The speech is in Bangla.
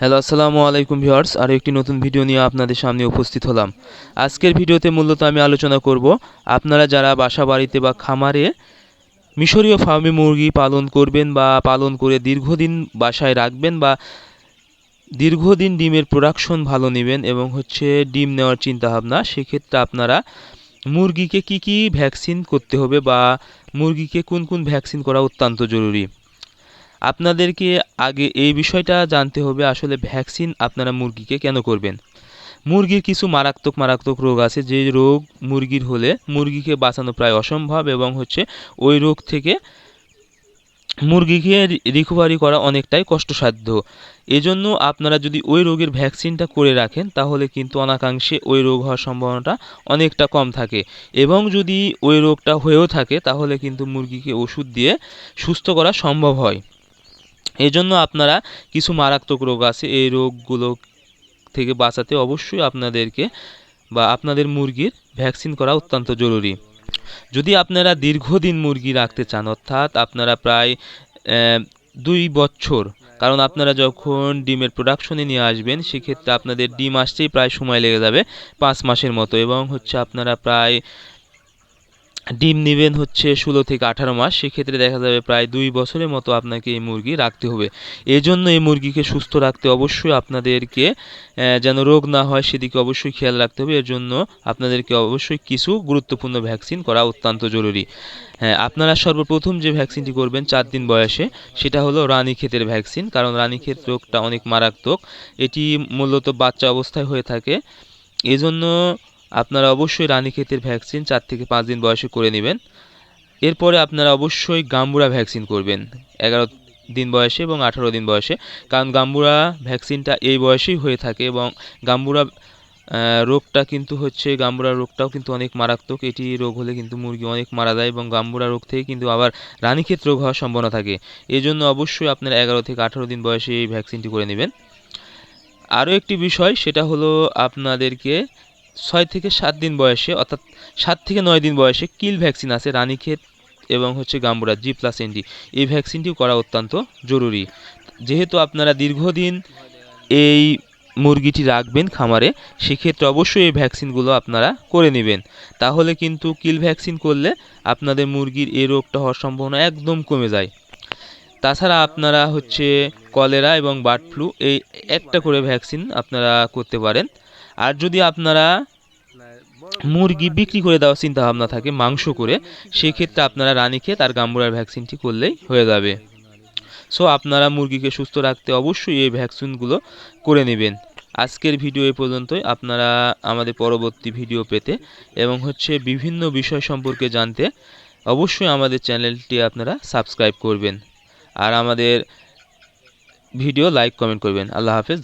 হ্যালো, আসসালামু আলাইকুম ভিউয়ার্স। আর একটি নতুন ভিডিও নিয়ে আপনাদের সামনে উপস্থিত হলাম। আজকের ভিডিওতে মূলত আমি আলোচনা করব, আপনারা যারা বাসা বাড়িতে বা খামারে মিশরীয় ফার্মে মুরগি পালন করবেন বা পালন করে দীর্ঘদিন বাসায় রাখবেন বা দীর্ঘদিন ডিমের প্রোডাকশন ভালো নেবেন এবং হচ্ছে ডিম নেওয়ার চিন্তাভাবনা, সেক্ষেত্রে আপনারা মুরগিকে কি কি ভ্যাকসিন করতে হবে বা মুরগিকে কোন কোন ভ্যাকসিন করা অত্যন্ত জরুরি। আপনাদেরকে আগে এই বিষয়টা জানতে হবে, আসলে ভ্যাকসিন আপনারা মুরগিকে কেন করবেন? মুরগির কিছু মারাত্মক মারাত্মক রোগ আছে, যে রোগ মুরগির হলে মুরগিকে বাঁচানো প্রায় অসম্ভব এবং হচ্ছে ওই রোগ থেকে মুরগিকে রিকভারি করা অনেকটাই কষ্টসাধ্য। এজন্য আপনারা যদি ওই রোগের ভ্যাকসিনটা করে রাখেন, তাহলে কিন্তু অনাকাঙ্ক্ষে ওই রোগ হওয়ার সম্ভাবনাটা অনেকটা কম থাকে। এবং যদি ওই রোগটা হয়েও থাকে, তাহলে কিন্তু মুরগিকে ওষুধ দিয়ে সুস্থ করা সম্ভব হয়। এজন্য আপনারা কিছু মারাত্মক রোগ আছে। এই রোগগুলো থেকে বাঁচাতে অবশ্যই আপনাদেরকে বা আপনাদের মুরগির ভ্যাকসিন করা অত্যন্ত জরুরি। যদি আপনারা দীর্ঘদিন মুরগি রাখতে চান, অর্থাৎ আপনারা প্রায় দুই বছর, কারণ আপনারা যখন ডিমের প্রোডাকশনে নিয়ে আসবেন, সেক্ষেত্রে আপনাদের ডিম আসতেই প্রায় সময় লেগে যাবে, পাঁচ মাসের মতো। এবং হচ্ছে আপনারা প্রায় ডিম নেবেন হচ্ছে ষোলো থেকে আঠারো মাস, সেক্ষেত্রে দেখা যাবে প্রায় দুই বছরের মতো আপনাকে এই মুরগি রাখতে হবে। এই জন্য এই মুরগিকে সুস্থ রাখতে অবশ্যই আপনাদেরকে যেন রোগ না হয় সেদিকে অবশ্যই খেয়াল রাখতে হবে। এর জন্য আপনাদেরকে অবশ্যই কিছু গুরুত্বপূর্ণ ভ্যাকসিন করা অত্যন্ত জরুরি। হ্যাঁ আপনারা সর্বপ্রথম যে ভ্যাকসিনটি করবেন চার দিন বয়সে, সেটা হলো রানীক্ষেতের ভ্যাকসিন। কারণ রানীক্ষেত রোগটা অনেক মারাত্মক। এটি মূলত বাচ্চা অবস্থায় হয়ে থাকে। এজন্য আপনারা অবশ্যই রানীক্ষেতের ভ্যাকসিন চার থেকে পাঁচ দিন বয়সে করে নেবেন। এরপরে আপনারা অবশ্যই গাম্বুরা ভ্যাকসিন করবেন, এগারো দিন বয়সে এবং আঠারো দিন বয়সে। কারণ গাম্বুরা ভ্যাকসিনটা এই বয়সেই হয়ে থাকে এবং গাম্বুরা রোগটা কিন্তু হচ্ছে, গাম্বুরা রোগটাও কিন্তু অনেক মারাত্মক। এটি রোগ হলে কিন্তু মুরগি অনেক মারা যায় এবং গাম্বুরা রোগ থেকে কিন্তু আবার রানীক্ষেত রোগ হওয়ার সম্ভাবনা থাকে। এই জন্য অবশ্যই আপনারা এগারো থেকে আঠারো দিন বয়সে এই ভ্যাকসিনটি করে নেবেন। আরও একটি বিষয়, সেটা হলো আপনাদেরকে ছয় থেকে সাত দিন বয়সে, অর্থাৎ সাত থেকে নয় দিন বয়সে কিল ভ্যাকসিন আছে, রানীক্ষেত এবং হচ্ছে গাম্বুরা, জি প্লাস এনডি এই ভ্যাকসিনটিও করা অত্যন্ত জরুরি। যেহেতু আপনারা দীর্ঘদিন এই মুরগিটি রাখবেন খামারে, সেক্ষেত্রে অবশ্যই এই ভ্যাকসিনগুলো আপনারা করে নেবেন। তাহলে কিন্তু কিল ভ্যাকসিন করলে আপনাদের মুরগির এই রোগটা হওয়ার সম্ভাবনা একদম কমে যায়। তাছাড়া আপনারা হচ্ছে কলেরা এবং বার্ড ফ্লু, এই একটা করে ভ্যাকসিন আপনারা করতে পারেন। আর যদি আপনারা মুরগি বিক্রি করে দেওয়ার চিন্তা ভাবনা থাকে, মাংস করে, সেক্ষেত্রে আপনারা রানীক্ষেত আর গাম্বুরার ভ্যাকসিনটি করলেই হয়ে যাবে। সো আপনারা মুরগিকে সুস্থ রাখতে অবশ্যই এই ভ্যাকসিনগুলো করে নেবেন। আজকের ভিডিও এ পর্যন্তই। আপনারা আমাদের পরবর্তী ভিডিও পেতে এবং হচ্ছে বিভিন্ন বিষয় সম্পর্কে জানতে অবশ্যই আমাদের চ্যানেলটি আপনারা সাবস্ক্রাইব করবেন। আর আমাদের ভিডিও লাইক, কমেন্ট করবেন। আল্লাহ হাফেজ।